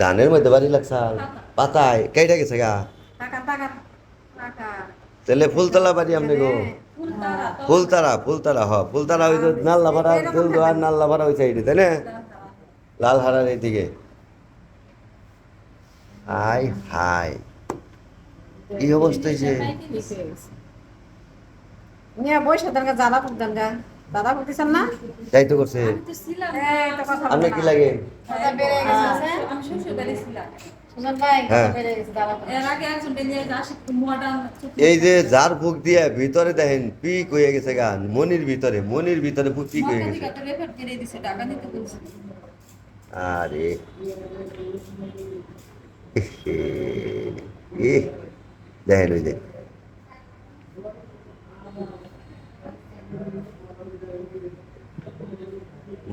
ধানের মধ্যে বাড়ি লাগছে পাতায় কেটে গেছে গা? তাহলে ফুলতলা বাড়ি আপনি গো ফুলতারা ফুলতারা হ ফুলতারা ওই নাল্লা ভাড়া ফুল দোয়ার নাল্লা ভাড়া ওই সাইডে তাই না? লাল হারার এইদিকে। Hi hi. কি অবস্থা হয়েছে বসে গা জ্বালা গা। দাদা ফুকতেছেন না? তাই তো করছে। আপনি কি লাগে? হ্যাঁ। আসে মডার্ন এই যে যার ফুক দিয়ে ভিতরে দেখেন পিক হয়ে গেছে গা মনির ভিতরে মনির ভিতরে পুক হয়ে গেছে। আরে। দেখেন ওই যে।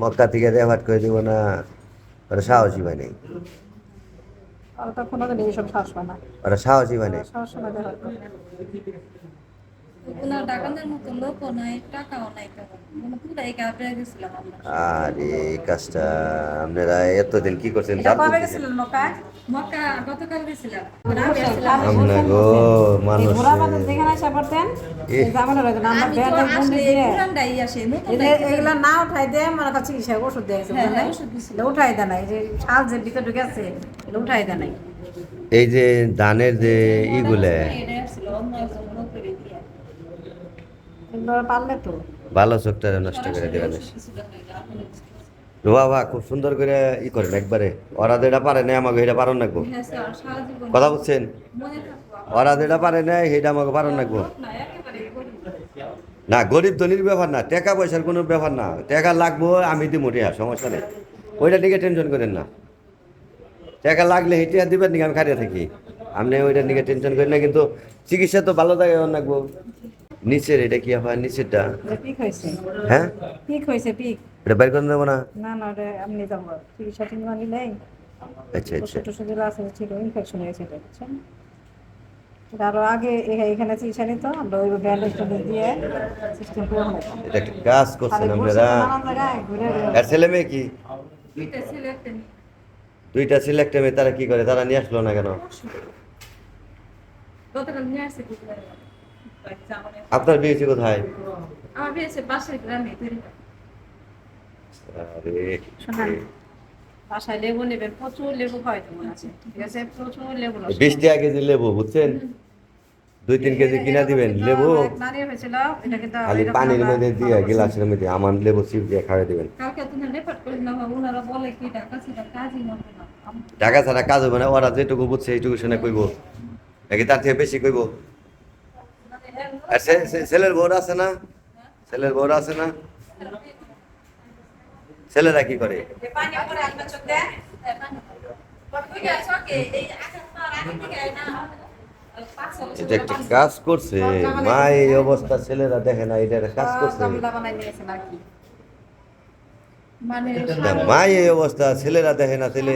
মক্কা থেকে দেহাট করে দিব না ওরা সাহসী হয় না। ওরা সাহসী হয় ওনার ডাকানের মতো লোকও নাই টাকাও নাই কারও পুরাই কাপড়ে গেছিলাম আমরা। আর এই কাজটা আপনারা এতদিন কি করছেন? আমরা গো মানুষ যে এগুলো না উঠাই দে মনে করছি ওষুধ দিয়ে গেছে হ্যাঁ? ওষুধ। এগুলো উঠাই দেয় নাই যে শাল যে ভিতরে ঢুকে আছে এগুলো উঠাই দেয় নাই। এই যে ধানের যে ইগুলা এটা আসছিল অন্য একজন লোক করে দিয়ে এগুলো পারলে তো ভালো চোখটা নষ্ট করে দেবেন। বাবা খুব সুন্দর করে ই করেন একবারে। ওরা যেটা পারে না আমাকে এটা পারন রাখব হ্যাঁ কথা বুঝছেন? থাকব ওরা যেটা পারে না সেটা আমাকে পারন রাখব না একেবারে গরিব না গরিব ধনির ব্যাপার না টাকা পয়সার কোনো ব্যাপার না। টাকা লাগবো আমি দিব টিয়া সমস্যা নেই। ওইটা দিকে টেনশন করেন না। টাকা লাগলে হেঁটে দিবেন নাকি আমি খাটিয়ে থাকি। আপনি ওইটার দিকে টেনশন করেন না কিন্তু চিকিৎসা তো ভালো থাকে রাখব নিচের এটা কি হয় নিচেরটা? পিক হয়েছে। হ্যাঁ? পিক হয়েছে পিক এটা বের করে দেবো না? না না ওটা আপনি যাব চিকিৎসা ঠিক মানি নেই। আচ্ছা আচ্ছা। টষুধ যেগুলো আছে ঠিক ইনফেকশন হয়েছে এটা বুঝছেন আরও আগে এখানে চিকিৎসা নিত আমরা ওই ব্যান্ডেজ দিয়ে সিস্টেম করে এটা একটা কাজ করছেন আপনারা। আর ছেলে মেয়ে কি? দুইটা ছেলে একটা মেয়ে। দুইটা ছেলে একটা মেয়ে তারা কি করে? তারা নিয়ে আসলো না কেন? গতকাল নিয়ে আসছে আপনার বিয়ে হয়েছে কোথায়? আমার বিয়ে পাশের গ্রামে তৈরি আরে শোনেন বাসায় লেবু নেবেন প্রচুর লেবু খাওয়াই তোমার আছে ঠিক আছে? প্রচুর লেবু বিশ টাকা কেজি লেবু বুঝছেন? দুই তিন কেজি কিনা দিবেন লেবু। এক নারী হয়েছিল এটা কিন্তু খালি পানির মধ্যে দিয়ে গিলাসের মধ্যে আমার লেবু চিপ দিয়ে দিবেন। ঢাকা ছাড়া কাজ হবে না ওরা যেটুকু বুঝছে এইটুকু শুনে কইব। নাকি তার থেকে বেশি কইব? আর ছেলের বউরা আছে না? ছেলের বউরা আছে না? ছেলেরা কি করে? এটা একটা কাজ করছে। মা এই অবস্থা ছেলেরা দেখে না এটা একটা কাজ করছে। মানে মা এই অবস্থা ছেলেরা দেখে না ছেলে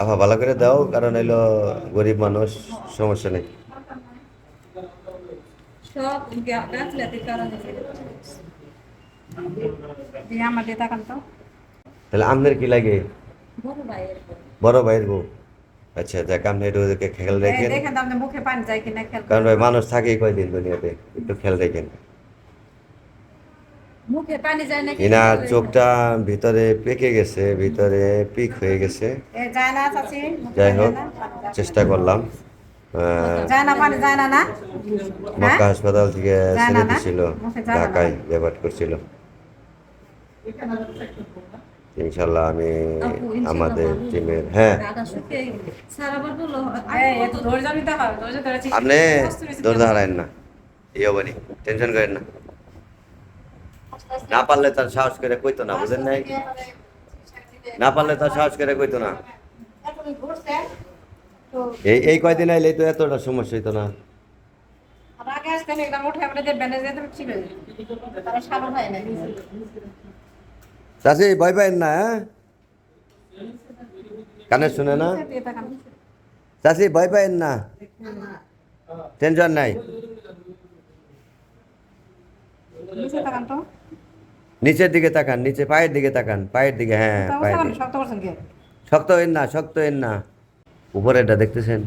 আফা ভালো করে দাও কারণ হইল গরিব মানুষ সমস্যা নেই। তাহলে আপনার কি লাগে? বড় ভাইয়ের বউ। আচ্ছা দেখ আপনি একটু ওদেরকে খেয়াল এই রাখেন। দেখেন তো আপনার মুখে পানি যায় কিনা কারণ ভাই মানুষ থাকেই কয়দিন দুনিয়াতে একটু খেয়াল রাখেন। মুখে পানি যায় না এনার চোখটা ভিতরে পেকে গেছে ভিতরে পিক হয়ে গেছে। এ যায় না চাচি মুখে যাই হোক। চেষ্টা করলাম। আহ, যায় না পানি যায় না না? মক্কা হাসপাতাল থেকে ছেড়ে? দিছিল? ঢাকায় রেভার্ট করছিল। ইনশাল্লাহ আমি আমাদের টিমের হ্যাঁ। ধৈর্য ধৈর্য আপনি দৌড় হারায়েন না। এই অবনি টেনশন করেন না। না পারলে তার সাহস করে কইতো না বুঝেন নাই? না পারলে তার সাহস করে কইতো না। এই এই কয়দিন আইলে তো এতটা সমস্যা হইতো না। চাষি ভয় পাইন না হ্যাঁ? কানে শুনে না। চাষি ভয় পাইন না? টেনশন নাই। নিচের দিকে তাকান নিচে পায়ের দিকে তাকান পায়ের দিকে হ্যাঁ পায়ের দিকে। শক্ত হইন না শক্ত হইন না। উপরেরটা দেখতেছেন।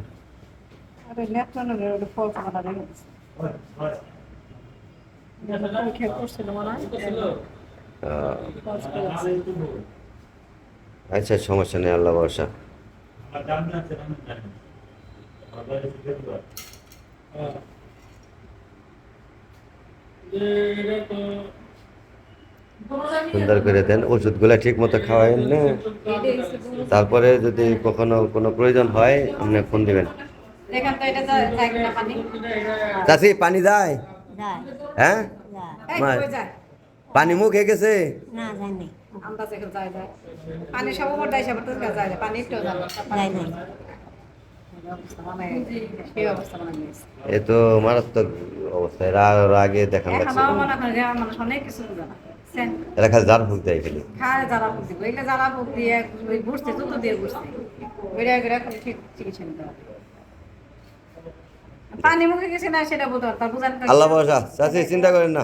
আচ্ছা সমস্যা নেই আল্লাহ ভরসা। সুন্দর করে দেন ওষুধগুলো ঠিক মতো খাওয়াইন না। তারপরে যদি কখনো কোনো প্রয়োজন হয় আপনি ফোন দিবেন। দেখেন তো এটা যায় যায় কিনা পানি? চাষি পানি যায়? যায়। হ্যাঁ? পানি মুখ হয়ে গেছে দেয়। এ তো মারাত্মক অবস্থা এরা আরও আগে এরা খালি জারা ফুক দেয় খালি। খায় জ্বালা ফুক দিব এগুলো জ্বালা ফুক দিয়ে ওই বুঝতে জুতো দিয়ে বুঝতে বেড়া ওইটা করে ঠিক চিকিৎসা নিতে হবে। পানি মুখে গেছে না সেটা বলতে তার বুঝান আল্লাহ ভরসা। চাষি চিন্তা করেন না।